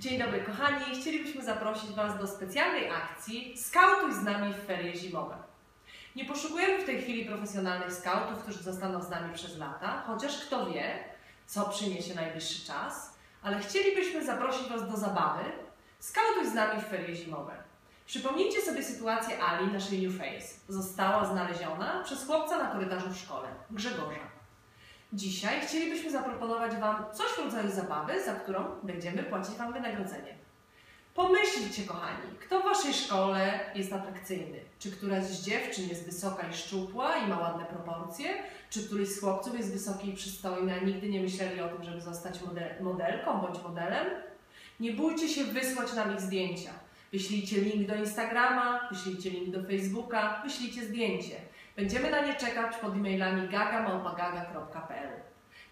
Dzień dobry kochani, chcielibyśmy zaprosić Was do specjalnej akcji Skautuj z nami w ferie zimowe. Nie poszukujemy w tej chwili profesjonalnych skautów, którzy zostaną z nami przez lata, chociaż kto wie, co przyniesie najbliższy czas, ale chcielibyśmy zaprosić Was do zabawy Skautuj z nami w ferie zimowe. Przypomnijcie sobie sytuację Ali, naszej New Face. Została znaleziona przez chłopca na korytarzu w szkole, Grzegorza. Dzisiaj chcielibyśmy zaproponować Wam coś w rodzaju zabawy, za którą będziemy płacić Wam wynagrodzenie. Pomyślcie, kochani, kto w Waszej szkole jest atrakcyjny? Czy któraś z dziewczyn jest wysoka i szczupła i ma ładne proporcje? Czy któryś z chłopców jest wysoki i przystojny, a nigdy nie myśleli o tym, żeby zostać model modelką bądź modelem? Nie bójcie się wysłać nam ich zdjęcia. Wyślijcie link do Instagrama, wyślijcie link do Facebooka, wyślijcie zdjęcie. Będziemy na nie czekać pod e-mailami gaga.gaga.pl.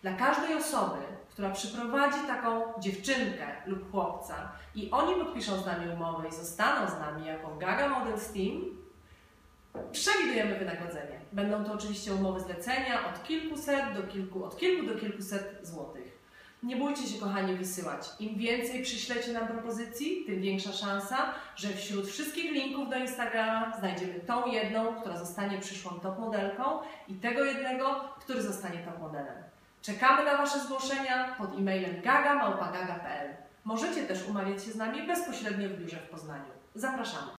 Dla każdej osoby, która przyprowadzi taką dziewczynkę lub chłopca i oni podpiszą z nami umowę i zostaną z nami jako Gaga Models Team, przewidujemy wynagrodzenie. Będą to oczywiście umowy zlecenia od kilkuset do kilku, od kilku do kilkuset złotych. Nie bójcie się, kochani, wysyłać. Im więcej przyślecie nam propozycji, tym większa szansa, że wśród wszystkich linków do Instagrama znajdziemy tą jedną, która zostanie przyszłą top modelką i tego jednego, który zostanie top modelem. Czekamy na Wasze zgłoszenia pod e-mailem gaga.gaga.pl. Możecie też umawiać się z nami bezpośrednio w biurze w Poznaniu. Zapraszamy.